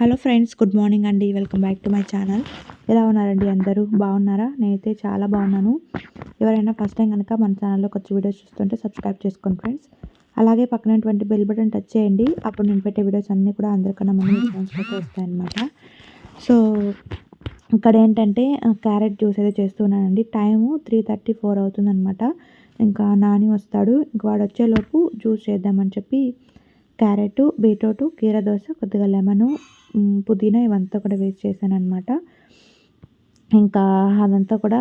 Hello friends good morning అండి. Welcome back to my channel. ఎలా ఉన్నారండి అందరూ? బాగున్నారా? నేనైతే చాలా బాగున్నాను. ఎవరైనా ఫస్ట్ టైం కనుక మన ఛానల్లోకి వచ్చి వీడియోస్ చూస్తుంటే సబ్స్క్రైబ్ చేసుకోండి ఫ్రెండ్స్. అలాగే పక్కనటువంటి బెల్ బటన్ టచ్ చేయండి. అప్పుడు నేను పెట్టే వీడియోస్ అన్నీ కూడా అందరికన్నా ముందు ఫోన్స్లోకి వస్తాయన్నమాట సో ఇక్కడ ఏంటంటే క్యారెట్ జ్యూస్ అయితే చేస్తున్నానండి. టైము త్రీ థర్టీ ఫోర్ అవుతుందన్నమాట. ఇంకా నాని వస్తాడు. ఇంకా వాడు వచ్చేలోపు జ్యూస్ చేద్దామని చెప్పి క్యారెట్ బీట్రూట్ కీర దోశ కొద్దిగా లెమను పుదీనా ఇవంతా కూడా వేస్ట్ చేశాను అనమాట ఇంకా అదంతా కూడా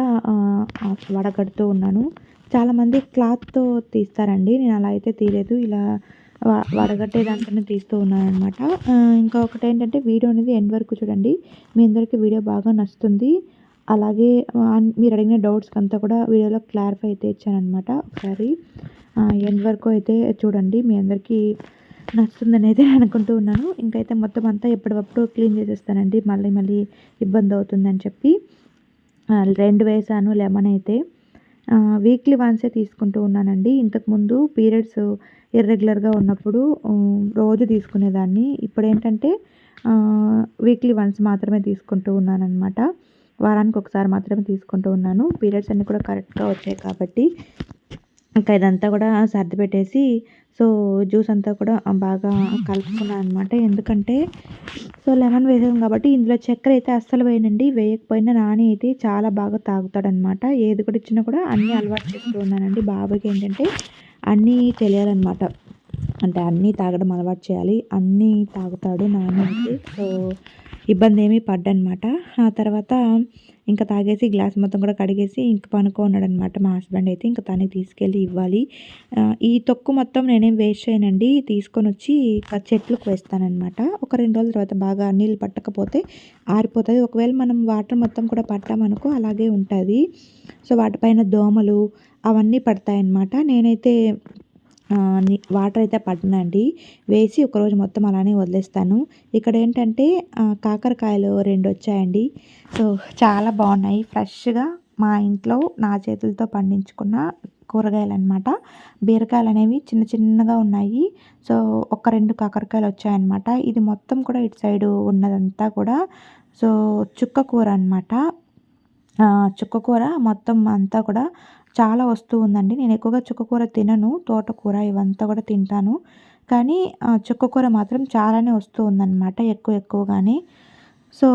వడగడుతూ ఉన్నాను. చాలామంది క్లాత్తో తీస్తారండి. నేను అలా అయితే తీయలేదు. ఇలా వడగట్టే దాంట్లోనే తీస్తూ ఉన్నాను అనమాట ఇంకా ఒకటి ఏంటంటే వీడియో అనేది ఎండ్ వరకు చూడండి. మీ అందరికీ వీడియో బాగా నచ్చుతుంది. అలాగే మీరు అడిగిన డౌట్స్కి అంతా కూడా వీడియోలో క్లారిఫై అయితే ఇచ్చానమాట ఒకసారి. ఎండ్ వరకు అయితే చూడండి. మీ అందరికీ నచ్చుతుందని అయితే అనుకుంటూ ఉన్నాను. ఇంకైతే మొత్తం అంతా ఎప్పటికప్పుడు క్లీన్ చేసేస్తానండి. మళ్ళీ మళ్ళీ ఇబ్బంది అవుతుందని చెప్పి రెండు వేసాను లెమన్ అయితే. వీక్లీ వన్సే తీసుకుంటూ ఉన్నానండి. ఇంతకుముందు పీరియడ్స్ ఇర్రెగ్యులర్గా ఉన్నప్పుడు రోజు తీసుకునేదాన్ని. ఇప్పుడు ఏంటంటే వీక్లీ వన్స్ మాత్రమే తీసుకుంటూ ఉన్నానమాట వారానికి ఒకసారి మాత్రమే తీసుకుంటూ ఉన్నాను. పీరియడ్స్ అన్నీ కూడా కరెక్ట్గా వచ్చాయి కాబట్టి ఇంకా ఇదంతా కూడా సర్ది పెట్టేసి సో జ్యూస్ అంతా కూడా బాగా కలుపుకున్నాను అనమాట ఎందుకంటే సో లెమన్ వేసాం కాబట్టి ఇందులో చక్కెర అయితే అస్సలు వేయనండి. వేయకపోయినా నాని అయితే చాలా బాగా తాగుతాడనమాట ఏది కూడా ఇచ్చినా కూడా అన్నీ అలవాటు చేస్తూ ఉన్నానండి బాబాకి ఏంటంటే అన్నీ తెలియాలన్నమాట. అంటే అన్నీ తాగడం అలవాటు చేయాలి. అన్నీ తాగుతాడు నాన్నకి. అయితే సో ఇబ్బంది ఏమీ పడ్డనమాట. ఆ తర్వాత ఇంకా తాగేసి గ్లాస్ మొత్తం కూడా కడిగేసి ఇంక పనుకో ఉన్నాడనమాట మా హస్బెండ్ అయితే. ఇంకా తనకి తీసుకెళ్ళి ఇవ్వాలి. ఈ తొక్కు మొత్తం నేనేం వేస్ట్ చేయనండి. తీసుకొని వచ్చి చెట్లకు వేస్తానమాట ఒక రెండు రోజుల తర్వాత బాగా నీళ్ళు పట్టకపోతే ఆరిపోతుంది. ఒకవేళ మనం వాటర్ మొత్తం కూడా పట్టామనుకో అలాగే ఉంటుంది. సో వాటిపైన దోమలు అవన్నీ పడతాయన్నమాట నేనైతే వాటర్ అయితే పట్టనండి వేసి ఒకరోజు మొత్తం అలానే వదిలేస్తాను. ఇక్కడ ఏంటంటే కాకరకాయలు రెండు వచ్చాయండి. సో చాలా బాగున్నాయి. ఫ్రెష్గా మా ఇంట్లో నా చేతులతో పండించుకున్న కూరగాయలు అనమాట బీరకాయలు అనేవి చిన్న చిన్నగా ఉన్నాయి. సో ఒక రెండు కాకరకాయలు వచ్చాయన్నమాట. ఇది మొత్తం కూడా ఇటు సైడు ఉన్నదంతా కూడా సో చుక్క కూర అనమాట చుక్క కూర మొత్తం అంతా కూడా చాలా వస్తూ ఉందండి. నేను ఎక్కువగా చుక్కకూర తినను. తోటకూర ఇవంతా కూడా తింటాను. కానీ చుక్కకూర మాత్రం చాలానే వస్తూ ఉందన్నమాట ఎక్కువ ఎక్కువగానే. సో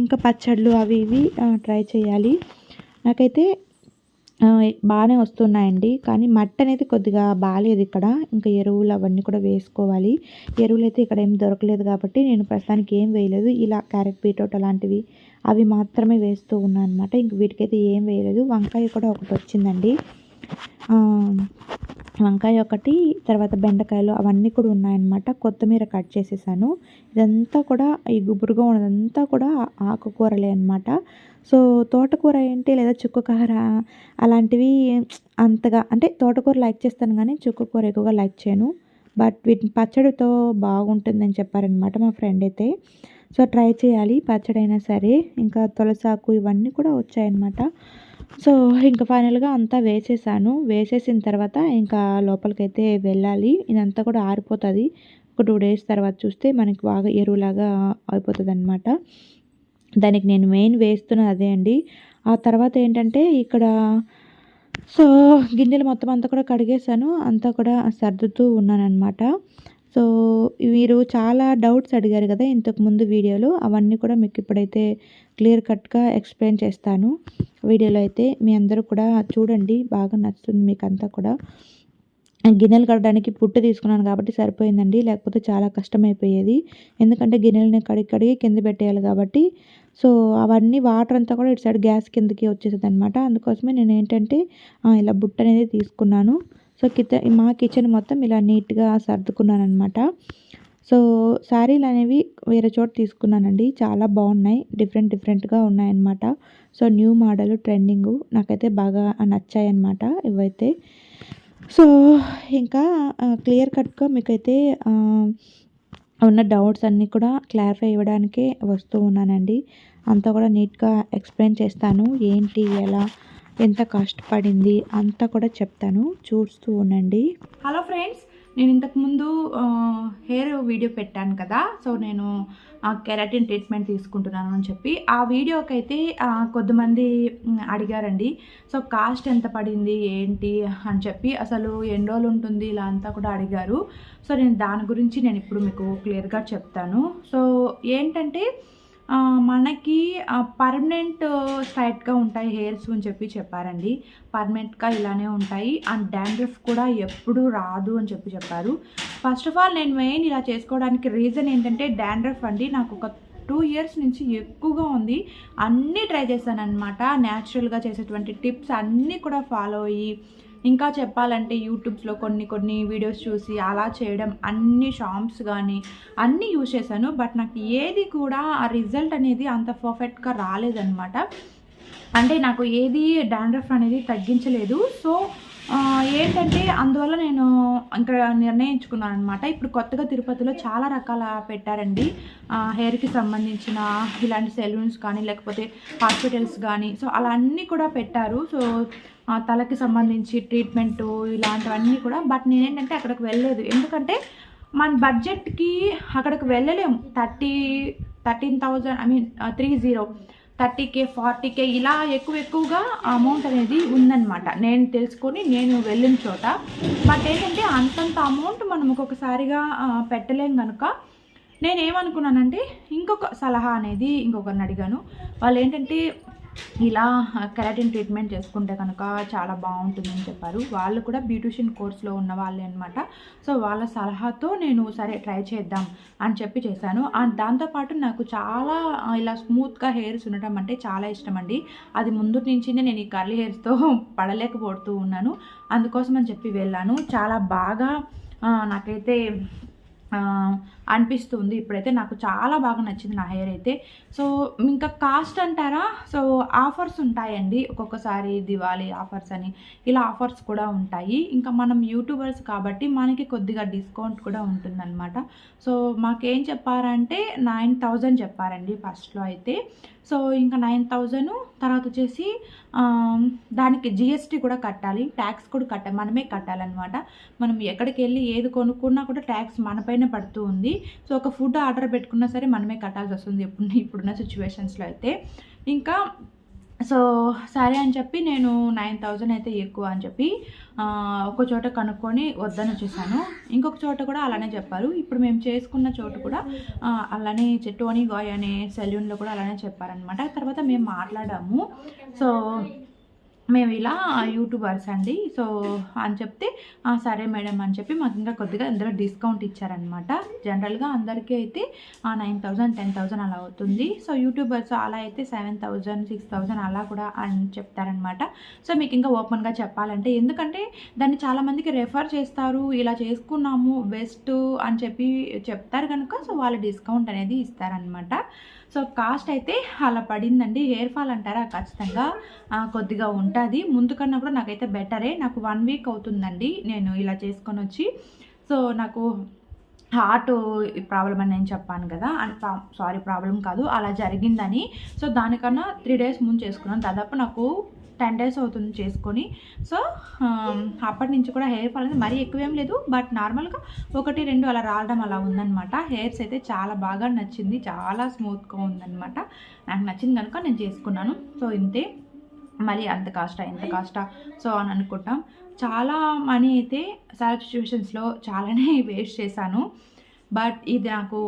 ఇంకా పచ్చళ్ళు అవి ఇవి ట్రై చేయాలి. నాకైతే బాగానే వస్తున్నాయండి. కానీ మట్టి అనేది కొద్దిగా బాగాలేదు ఇక్కడ. ఇంకా ఎరువులు అవన్నీ కూడా వేసుకోవాలి. ఎరువులు అయితే ఇక్కడ ఏం దొరకలేదు కాబట్టి నేను ప్రస్తుతానికి ఏం వేయలేదు. ఇలా క్యారెట్ బీట్రూట్ అలాంటివి అవి మాత్రమే వేస్తూ ఉన్నాను అనమాట ఇంక వీటికైతే ఏం వేయలేదు. వంకాయ కూడా ఒకటి వచ్చిందండి. వంకాయ ఒకటి తర్వాత బెండకాయలు అవన్నీ కూడా ఉన్నాయన్నమాట. కొత్తిమీర కట్ చేసేసాను. ఇదంతా కూడా ఈ గుబురుగా ఉన్నదంతా కూడా ఆకుకూరలే అనమాట సో తోటకూర ఏంటి లేదా చుక్కకూర అలాంటివి అంతగా అంటే తోటకూర లైక్ చేస్తాను కానీ చుక్కకూర ఎక్కువగా లైక్ చేయను. బట్ వీటిని పచ్చడితో బాగుంటుందని చెప్పారనమాట మా ఫ్రెండ్ అయితే. సో ట్రై చేయాలి పచ్చడి అయినా సరే. ఇంకా తులసాకు ఇవన్నీ కూడా వచ్చాయన్నమాట. సో ఇంకా ఫైనల్గా అంతా వేసేసాను. వేసేసిన తర్వాత ఇంకా లోపలికైతే వెళ్ళాలి. ఇదంతా కూడా ఆరిపోతుంది. ఒక టూ డేస్ తర్వాత చూస్తే మనకి బాగా ఎరువులాగా అయిపోతుంది అనమాట దానికి నేను మెయిన్ వేస్తున్నది అదే అండి. ఆ తర్వాత ఏంటంటే ఇక్కడ సో గిన్నెలు మొత్తం అంతా కూడా కడిగేసాను అంతా కూడా సర్దుతూ ఉన్నానన్నమాట. సో మీరు చాలా డౌట్స్ అడిగారు కదా ఇంతకు ముందు వీడియోలో. అవన్నీ కూడా మీకు ఇప్పుడైతే క్లియర్ కట్గా ఎక్స్ప్లెయిన్ చేస్తాను. వీడియోలో అయితే మీ అందరూ కూడా చూడండి. బాగా నచ్చుతుంది మీకు అంతా కూడా. గిన్నెలు కడడానికి పుట్టు తీసుకున్నాను కాబట్టి సరిపోయిందండి. లేకపోతే చాలా కష్టమైపోయేది. ఎందుకంటే గిన్నెలని కడిగి కడిగి కింద పెట్టేయాలి కాబట్టి. సో అవన్నీ వాటర్ అంతా కూడా ఇటు సైడ్ గ్యాస్ కిందకి వచ్చేసేది అనమాట అందుకోసమే నేను ఏంటంటే ఇలా బుట్ట అనేది తీసుకున్నాను. సో కిత మా కిచెన్ మొత్తం ఇలా నీట్గా సర్దుకున్నాను అనమాట సో శారీలు అనేవి వేరే చోట తీసుకున్నానండి. చాలా బాగున్నాయి. డిఫరెంట్ డిఫరెంట్గా ఉన్నాయన్నమాట. సో న్యూ మోడల్ ట్రెండింగ్ నాకైతే బాగా నచ్చాయన్నమాట ఇవైతే. సో ఇంకా క్లియర్ కట్గా మీకైతే ఉన్న డౌట్స్ అన్నీ కూడా క్లారిఫై ఇవ్వడానికే వస్తూ ఉన్నానండి. అంతా కూడా నీట్గా ఎక్స్ప్లెయిన్ చేస్తాను. ఏంటి ఎలా ఎంత కష్టపడింది అంతా కూడా చెప్తాను. చూస్తూ ఉండండి. హలో ఫ్రెండ్స్ నేను ఇంతకుముందు హెయిర్ వీడియో పెట్టాను కదా. సో నేను కెరాటిన్ ట్రీట్మెంట్ తీసుకుంటున్నాను అని చెప్పి. ఆ వీడియోకి అయితే కొద్దిమంది అడిగారండి. సో కాస్ట్ ఎంత పడింది ఏంటి అని చెప్పి అసలు ఎన్ని రోజులు ఉంటుంది ఇలా అంతా కూడా అడిగారు. సో నేను దాని గురించి నేను ఇప్పుడు మీకు క్లియర్గా చెప్తాను. సో ఏంటంటే మనకి పర్మనెంట్ స్ట్రైట్గా ఉంటాయి హెయిర్స్ అని చెప్పి చెప్పారండి. పర్మనెంట్గా ఇలానే ఉంటాయి. అండ్ డాండ్రఫ్ కూడా ఎప్పుడు రాదు అని చెప్పి చెప్పారు. ఫస్ట్ ఆఫ్ ఆల్ నేను మెయిన్ ఇలా చేసుకోవడానికి రీజన్ ఏంటంటే డాండ్రఫ్ అండి నాకు ఒక టూ ఇయర్స్ నుంచి ఎక్కువగా ఉంది. అన్నీ ట్రై చేశాను అనమాట న్యాచురల్గా చేసేటువంటి టిప్స్ అన్నీ కూడా ఫాలో అయ్యి ఇంకా చెప్పాలంటే యూట్యూబ్స్లో కొన్ని కొన్ని వీడియోస్ చూసి అలా చేయడం అన్ని షాంప్స్ కానీ అన్నీ యూజ్ చేశాను. బట్ నాకు ఏది కూడా ఆ రిజల్ట్ అనేది అంత పర్ఫెక్ట్గా రాలేదనమాట అంటే నాకు ఏది డాండ్రఫ్ అనేది తగ్గించలేదు. సో ఏంటంటే అందువల్ల నేను ఇక్కడ నిర్ణయించుకున్నాను అనమాట ఇప్పుడు కొత్తగా తిరుపతిలో చాలా రకాల పెట్టారండి. హెయిర్కి సంబంధించిన ఇలాంటి సెలూన్స్ కానీ లేకపోతే హాస్పిటల్స్ కానీ. సో అలా అన్నీ కూడా పెట్టారు. సో తలకి సంబంధించి ట్రీట్మెంట్ ఇలాంటివన్నీ కూడా. బట్ నేనేంటంటే అక్కడికి వెళ్ళలేదు. ఎందుకంటే మన బడ్జెట్కి అక్కడికి వెళ్ళలేము thirty thirteen thousand I mean three zero thirty K forty K ఇలా ఎక్కువ ఎక్కువగా అమౌంట్ అనేది ఉందన్నమాట. నేను తెలుసుకొని నేను వెళ్ళిన చోట. బట్ ఏంటంటే అంతంత అమౌంట్ మనం ఒక్కొక్కసారిగా పెట్టలేం కనుక నేనేమనుకున్నానంటే ఇంకొక సలహా అనేది ఇంకొకరిని అడిగాను. వాళ్ళు ఏంటంటే ఇలా కెరాటిన్ ట్రీట్మెంట్ చేసుకుంటే కనుక చాలా బాగుంటుందని చెప్పారు. వాళ్ళు కూడా బ్యూటిషియన్ కోర్స్లో ఉన్న వాళ్ళే అనమాట సో వాళ్ళ సలహాతో నేను సరే ట్రై చేద్దాం అని చెప్పి చేశాను. అండ్ దాంతోపాటు నాకు చాలా ఇలా స్మూత్గా హెయిర్స్ ఉండటం అంటే చాలా ఇష్టం అండి అది ముందు నుంచి నేను ఈ కర్లీ హెయిర్స్తో పడలేకపోతూ ఉన్నాను. అందుకోసం అని చెప్పి వెళ్ళాను. చాలా బాగా నాకైతే అనిపిస్తుంది. ఇప్పుడైతే నాకు చాలా బాగా నచ్చింది నా హెయిర్ అయితే. సో ఇంకా కాస్ట్ అంటారా? సో ఆఫర్స్ ఉంటాయండి. ఒక్కొక్కసారి దివాళీ ఆఫర్స్ అని ఇలా ఆఫర్స్ కూడా ఉంటాయి. ఇంకా మనం యూట్యూబర్స్ కాబట్టి మనకి కొద్దిగా డిస్కౌంట్ కూడా ఉంటుందన్నమాట. సో మాకేం చెప్పారంటే నైన్ థౌజండ్ చెప్పారండి ఫస్ట్లో అయితే. సో ఇంకా నైన్ థౌజండ్ తర్వాత వచ్చేసి దానికి జిఎస్టీ కూడా కట్టాలి. ట్యాక్స్ కూడా కట్ట మనమే కట్టాలన్నమాట. మనం ఎక్కడికి వెళ్ళి ఏది కొనుక్కున్నా కూడా ట్యాక్స్ మనపైన పడుతూ ఉంది. సో ఒక ఫుడ్ ఆర్డర్ పెట్టుకున్నా సరే మనమే కట్టాల్సి వస్తుంది ఎప్పుడు ఇప్పుడున్న సిచ్యువేషన్స్లో అయితే. ఇంకా సో సరే అని చెప్పి నేను నైన్ థౌజండ్ అయితే ఎక్కువ అని చెప్పి ఒక చోట కనుక్కొని వద్దని వచ్చేసాను. ఇంకొక చోట కూడా అలానే చెప్పారు. ఇప్పుడు మేము చేసుకున్న చోటు కూడా అలానే చెట్టు టోనీ గాయ్ అనే సెల్యూన్లో కూడా అలానే చెప్పారనమాట తర్వాత మేము మాట్లాడాము. సో మేము ఇలా యూట్యూబర్స్ అండి. సో అని చెప్తే సరే మేడం అని చెప్పి మాకు ఇంకా కొద్దిగా ఇందులో డిస్కౌంట్ ఇచ్చారనమాట జనరల్గా అందరికీ అయితే నైన్ థౌజండ్ టెన్ థౌజండ్ అలా అవుతుంది. సో యూట్యూబర్స్ అలా అయితే సెవెన్ థౌజండ్ సిక్స్ థౌజండ్ అలా కూడా అని చెప్తారనమాట సో మీకు ఇంకా ఓపెన్గా చెప్పాలంటే ఎందుకంటే దాన్ని చాలామందికి రెఫర్ చేస్తారు ఇలా చేసుకున్నాము బెస్ట్ అని చెప్పి చెప్తారు కనుక సో వాళ్ళు డిస్కౌంట్ అనేది ఇస్తారనమాట సో కాస్ట్ అయితే అలా పడిందండి. హెయిర్ ఫాల్ అంటారా? ఖచ్చితంగా కొద్దిగా ఉంటుంది. ముందు కన్నా కూడా నాకైతే బెటరే నాకు వన్ వీక్ అవుతుందండి నేను ఇలా చేసుకొని వచ్చి. సో నాకు హార్ట్ ప్రాబ్లం అని నేను చెప్పాను కదా. అండ్ సారీ ప్రాబ్లం కాదు. అలా జరిగిందని. సో దానికన్నా త్రీ డేస్ ముందు చేసుకున్నాను. దాదాపు నాకు టెన్ డేస్ అవుతుంది చేసుకొని. సో అప్పటి నుంచి కూడా హెయిర్ ఫాల్ అనేది మరీ ఎక్కువేం లేదు. బట్ నార్మల్గా ఒకటి రెండు అలా రావడం అలా ఉందన్నమాట. హెయిర్స్ అయితే చాలా బాగా నచ్చింది. చాలా స్మూత్గా ఉందన్నమాట. నాకు నచ్చింది కనుక నేను చేసుకున్నాను. సో ఇంతే. మరి అంత కాస్టా ఎంత కాస్టా సో అని అనుకుంటాం. చాలా మనీ అయితే సార్ సిచ్యువేషన్స్లో చాలానే వేస్ట్ చేశాను. బట్ ఇది నాకు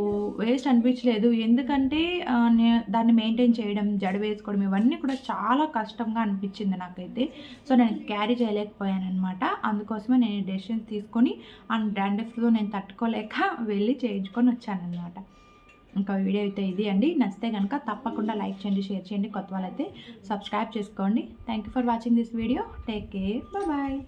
వేస్ట్ అనిపించలేదు. ఎందుకంటే దాన్ని మెయింటైన్ చేయడం జడ వేసుకోవడం ఇవన్నీ కూడా చాలా కష్టంగా అనిపించింది నాకైతే. సో నేను క్యారీ చేయలేకపోయాను అనమాట అందుకోసమే నేను డెసిషన్ తీసుకొని ఆ డాండఫ్లో నేను తట్టుకోలేక వెళ్ళి చేయించుకొని వచ్చాను అనమాట ఇంకా వీడియో అయితే ఇది అండి. నచ్చితే కనుక తప్పకుండా లైక్ చేయండి షేర్ చేయండి. కొత్త వాళ్ళైతే సబ్స్క్రైబ్ చేసుకోండి. Thank you for watching this video take care bye